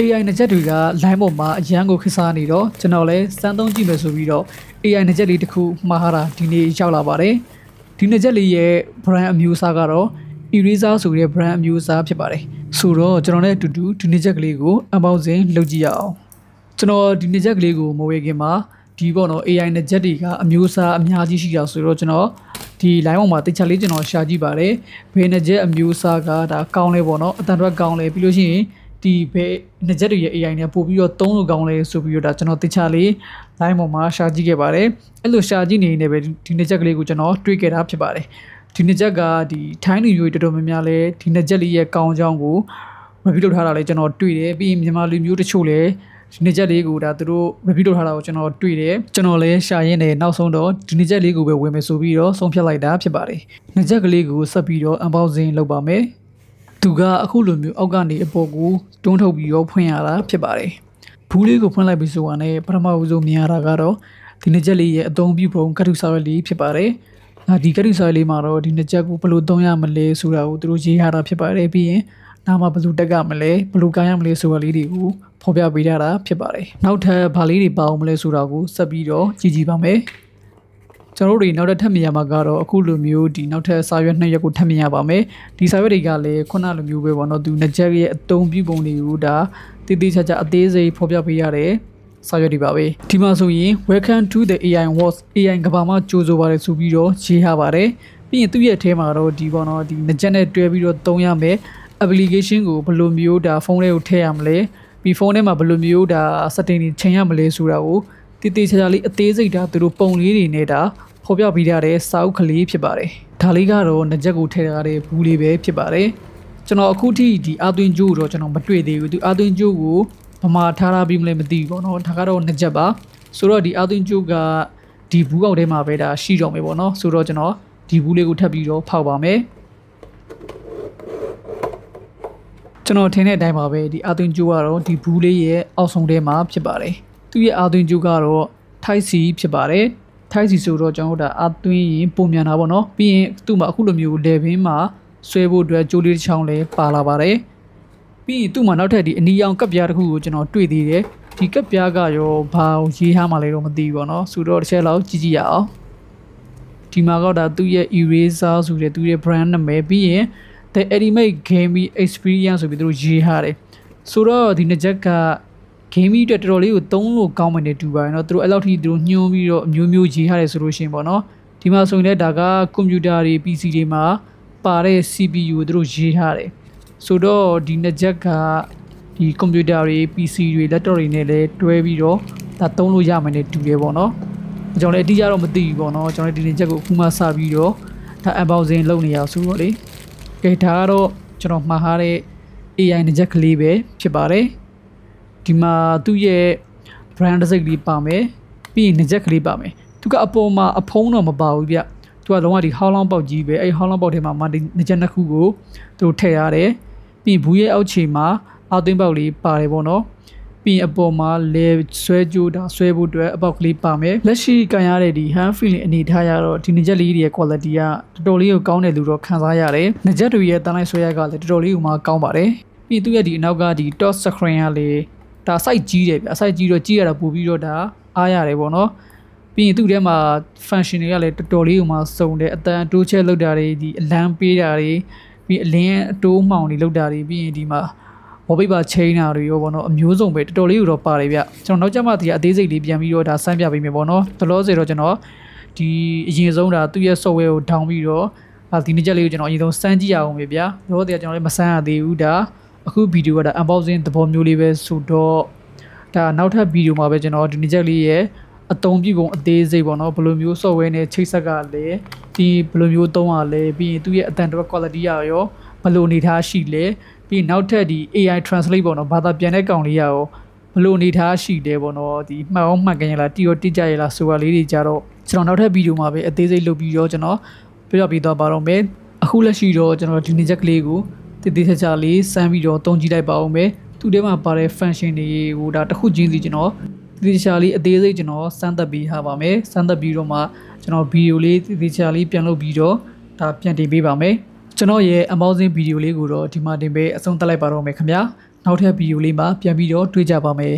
AI နှစ်ချက်တွေက line ပေါ်မှာအရန်ကိုခစားနေတော့ကျွန်တော်လည်းစမ်းသုံးကြည့်မယ်ဆိုပြီးတော့ AI နှစ်ချက်လေးတစ်ခုမှားထားတာဒီနေ့ရောက်လာပါတယ်ဒီနှစ်ချက်လေးရဲ့ brand အမျိုးအစားကတော့ Eraser ဆိုတဲ့ brand အမျိုးအစားဖြစ်ပါတယ်ဆိုတော့ကျွန်တော်လည်းအတူတူဒီနှစ်ချက်ကလေးကိုအပေါင်းစင်လုပ်ကြည့်ရအောင်ကျွန်တော်ဒီနှစ်ချက်ကလေးကိုမဝေခင်မှာဒီပေါ့နော် AI နှစ်ချက်တွေကအမျိုးအစားအများကြီးရှိတာဆိုတော့ကျွန်တော်ဒီ line ပေါ်မှာတခြားလေးကျွန်တော်ရှာကြည့်ပါတယ်ဘယ်နှစ်ချက်အမျိုးအစားကဒါကောင်းလဲပေါ့နော်အတန်တော့ကောင်းလဲပြီးလို့ရှိရင် ဒီဘယ်နှစ်ချက်တွေရဲ့ AI နဲ့ပို့ပြီးတော့သုံးလို့ကောင်းလဲဆိုပြီးတော့ဒါကျွန်တော်တခြားလေး line ပေါ်မှာရှာကြည့်ခဲ့ပါတယ်အဲ့လိုရှာကြည့်နေနေပဲဒီနှစ်ချက်ကလေးကိုကျွန်တော်တွေ့ခဲ့တာဖြစ်ပါတယ်ဒီနှစ်ချက်ကဒီထိုင်းလူမျိုးတွေတော်တော်များများလဲဒီနှစ်ချက်လေးရဲ့ကောင်းကြောင်းကို review လုပ်ထားတာလဲကျွန်တော်တွေ့တယ်ပြီးရင်မြန်မာလူမျိုးတချို့လဲဒီနှစ်ချက်လေးကိုဒါသူတို့ review လုပ်ထားတာကိုကျွန်တော်တွေ့တယ်ကျွန်တော်လည်းရှာရင်းနဲ့နောက်ဆုံးတော့ဒီနှစ်ချက်လေးကိုပဲဝင်မယ်ဆိုပြီးတော့ဆုံးဖြတ်လိုက်တာဖြစ်ပါတယ်နှစ်ချက်ကလေးကိုဆက်ပြီးတော့ unboxing လုပ်ပါမယ် သူကအခုလိုမျိုးအောက်ကနေအပေါ်ကိုတွန်းထုတ်ပြီးတော့ဖွင့်ရတာဖြစ်ပါတယ်ဘူးလေးကိုဖွင့်လိုက်ပြီးဆိုတာနဲ့ပထမဦးဆုံးမြင်ရတာကတော့ဒီနှစ်ချက်လေးရဲ့အသုံးပြုပုံကတ်ထုစာရွက်လေးဖြစ်ပါတယ်။ဒါဒီကတ်ထုစာရွက်လေးမှာတော့ဒီနှစ်ချက်ကိုဘယ်လိုသုံးရမလဲဆိုတာကိုသူတို့ရေးထားတာဖြစ်ပါတယ်ပြီးရင်နာမဘယ်လိုတက်ကမလဲဘယ်လိုကိုင်းရမလဲဆိုတာလေးတွေကိုဖော်ပြပေးထားတာဖြစ်ပါတယ်။နောက်ထပ်ဘာလေးတွေပါအောင်မလဲဆိုတာကိုဆက်ပြီးတော့ကြည့်ကြည့်ပါမယ်။ ကျွန်တော်တို့တွေနောက်ထပ်ထပ်မြင်ရမှာကတော့အခုလိုမျိုးဒီနောက်ထပ်စာရွက်နှစ်ရွက်ကိုထပ်မြင်ရပါမယ်ဒီစာရွက်တွေကလည်းခုနလိုမျိုးပဲပေါ့နော်သူနှစ်ချက်ရဲ့အတုံးပြုပုံတွေကိုဒါတည်တည်ချာချာအသေးစိတ်ဖော်ပြပေးရတယ်စာရွက်တွေပါပဲဒီမှာဆိုရင် welcome to the AI was AI ကဘာမှာကြိုးဆိုပါတယ်ဆိုပြီးတော့ရေးထားပါတယ်ပြီးရင်သူ့ရဲ့အထဲမှာတော့ဒီပေါ့နော်ဒီနှစ်ချက်နဲ့တွဲပြီးတော့သုံးရမယ် application ကိုဘယ်လိုမျိုးဒါဖုန်းထဲကိုထည့်ရမလဲပြီးဖုန်းထဲမှာဘယ်လိုမျိုးဒါ setting တွေချိန်ရမလဲဆိုတာကို တည်တည်ချာချာလေးအသေးစိတ်ဒါသူတို့ပုံလေးတွေနဲ့ဒါဖော်ပြပေးထားတဲ့စာအုပ်ကလေးဖြစ်ပါတယ်ဒါလေးကတော့နှစ်ချက်ကိုထည့်ထားတဲ့ဘူးလေးပဲဖြစ်ပါတယ်ကျွန်တော်အခုထိဒီအာသွင်းကျိုးကိုတော့ကျွန်တော်မတွေ့သေးဘူးသူအာသွင်းကျိုးကိုဗမာထားထားပြီးမလဲမသိဘူးပေါ့နော်ဒါကတော့နှစ်ချက်ပါဆိုတော့ဒီအာသွင်းကျိုးကဒီဘူးကောက်ထဲမှာပဲဒါရှိတော့မယ်ပေါ့နော်ဆိုတော့ကျွန်တော်ဒီဘူးလေးကိုထပ်ပြီးတော့ဖောက်ပါမယ်ကျွန်တော်ထင်တဲ့အတိုင်းပါပဲဒီအာသွင်းကျိုးကတော့ဒီဘူးလေးရဲ့အောက်ဆုံးထဲမှာဖြစ်ပါတယ် သူရဲ့အာသွင်းကျိုးကတော့ထိုက်စီဖြစ်ပါတယ်ထိုက်စီဆိုတော့ကျွန်တော်တို့ဒါအာသွင်းရင်ပုံမြန်တာပေါ့နော်ပြီးရင်သူ့မှာအခုလိုမျိုးလေဘင်းမှာဆွဲဖို့အတွက်ကြိုးလေးတစ်ချောင်းလည်းပါလာပါတယ်ပြီးရင်သူ့မှာနောက်ထပ်ဒီအနီရောင်ကပ်ပြားတစ်ခုကိုကျွန်တော်တွေ့သေးတယ်ဒီကပ်ပြားကရောဘာရေးထားမှလဲတော့မသိဘူးပေါ့နော်ဆိုတော့တစ်ချက်လောက်ကြည့်ကြည့်ရအောင်ဒီမှာကတော့ဒါသူ့ရဲ့ eraser ဆိုတဲ့သူ့ရဲ့ brand နာမည်ပြီးရင် the ultimate gaming experience ဆိုပြီးသူတို့ရေးထားတယ်ဆိုတော့ဒီနှစ်ချက်က gaming အတွက်တော်တော်လေးကိုသုံးလို့ကောင်းမှနေတူပါတယ်เนาะသူတို့အဲ့လောက်ထိသူတို့ညှိုးပြီးတော့အမျိုးမျိုးရေးထားတယ်ဆိုလို့ရှိရင်ပေါ့เนาะဒီမှာဆိုရင်လည်းဒါကကွန်ပျူတာတွေ PC တွေမှာပါတဲ့ CPU ကိုသူတို့ရေးထားတယ်ဆိုတော့ဒီနှစ်ချက်ကဒီကွန်ပျူတာတွေ PC တွေ laptop တွေနဲ့လည်းတွဲပြီးတော့ဒါသုံးလို့ရမယ်နဲ့တူတယ်ပေါ့เนาะကျွန်တော်လည်းအတိအကျတော့မသိဘူးပေါ့เนาะကျွန်တော်ဒီနှစ်ချက်ကိုအခုမှစပြီးတော့ဒါ unboxing လုပ်နေရဆိုတော့လေကဲဒါကတော့ကျွန်တော်မှားထားတဲ့ AI နှစ်ချက်ကလေးပဲဖြစ်ပါတယ် ဒီမှာသူ့ရဲ့ brand တစ်စိတ်လေးပါမယ်ပြီးရင်နှစ်ချက်ကလေးပါမယ်သူကအပေါ်မှာအဖုံးတော့မပါဘူးဗျသူကလုံးဝဒီဟောင်းလောင်းပေါက်ကြီးပဲအဲ့ဟောင်းလောင်းပေါက်ထဲမှာမဒီနှစ်ချက်နှစ်ခုကိုသူတို့ထည့်ရတယ်ပြီးရင်ဘူးရဲ့အောက်ခြေမှာအောက်သွင်းပေါက်လေးပါတယ်ပေါ့နော်ပြီးရင်အပေါ်မှာလဲဆွဲကြိုးတာဆွဲဖို့အတွက်အပေါက်ကလေးပါမယ်လက်ရှိကန်ရတဲ့ဒီ hand feeling အနေထားရတော့ဒီနှစ်ချက်လေးတွေရဲ့ quality ကတော်တော်လေးကိုကောင်းတယ်လို့တော့ခံစားရတယ်နှစ်ချက်တွေရဲ့တန်းလိုက်ဆွဲရကလည်းတော်တော်လေးကိုမှကောင်းပါတယ်ပြီးသူရဲ့ဒီအနောက်ကဒီ touch screen ကလေ ဒါ site ကြီးတယ်ဗျ site ကြီးတော့ကြီးရတာပို့ပြီးတော့ဒါအားရတယ်ပေါ့နော်ပြီးရင်သူ့ထဲမှာ function တွေကလည်းတော်တော်လေးကိုမှစုံတယ်အတန်တိုးချက်လောက်တာတွေဒီအလန်းပေးတာတွေပြီးအလင်းအတိုးမှောင်တွေလောက်တာတွေပြီးရင်ဒီမှာဝပိပါချိန်တာတွေရောပေါ့နော်အမျိုးစုံပဲတော်တော်လေးကိုတော့ပါတယ်ဗျကျွန်တော်နောက်ကျမှဒီအသေးစိတ်လေးပြန်ပြီးတော့ဒါစမ်းပြပေးမယ်ပေါ့နော်တလို့စေတော့ကျွန်တော်ဒီအရင်ဆုံးဒါသူ့ရဲ့ software ကို down ပြီးတော့အာဒီနေ့ချက်လေးကိုကျွန်တော်အရင်ဆုံးစမ်းကြည့်ရအောင်ပဲဗျာတော့တည်းကကျွန်တော်လည်းမစမ်းရသေးဘူးဒါ အခုဗီဒီယိုကဒါ unboxing သဘောမျိုးလေးပဲဆိုတော့ဒါနောက်ထပ်ဗီဒီယိုမှာပဲကျွန်တော်ဒီနေ့ချက်လေးရဲ့အတုံးပြပုံအသေးစိတ်ပေါ့နော်ဘယ်လိုမျိုး software နဲ့ချိတ်ဆက်ကလည်းဒီဘယ်လိုမျိုးသုံးရလဲပြီးရင်သူ့ရဲ့အတန်တော့ quality ရရောဘယ်လိုအနေထားရှိလဲပြီးနောက်ထပ်ဒီ AI translate ပေါ့နော်ဘာသာပြန်တဲ့ကောင်လေးရရောဘယ်လိုအနေထားရှိတယ်ပေါ့နော်ဒီမှတ်အောင်မှတ်ကြရလားတီရောတိကျရလားဆိုတာလေးတွေကြတော့ကျွန်တော်နောက်ထပ်ဗီဒီယိုမှာပဲအသေးစိတ်လုပ်ပြီးတော့ကျွန်တော်ပြပြပေးသွားပါတော့မယ်အခုလက်ရှိတော့ကျွန်တော်ဒီနေ့ချက်ကလေးကို တည်တည်ချာချာလေးစမ်းပြီးတော့တုံးကြည့်လိုက်ပါအောင်မယ်သူထဲမှာပါတဲ့ function တွေကိုဒါတစ်ခုချင်းစီကျွန်တော်ဒီချာလေးအသေးစိတ်ကျွန်တော်စမ်းသပ်ပြီးထားပါမယ်စမ်းသပ်ပြီးတော့မှကျွန်တော်ဗီဒီယိုလေးဒီချာလေးပြန်လုပ်ပြီးတော့ဒါပြန်တင်ပေးပါမယ်ကျွန်တော်ရဲ့ unboxing video လေးကိုတော့ဒီမှာတင်ပေးအဆုံးသတ်လိုက်ပါတော့မယ်ခင်ဗျာနောက်ထပ်ဗီဒီယိုလေးမှာပြန်ပြီးတော့တွေ့ကြပါမယ်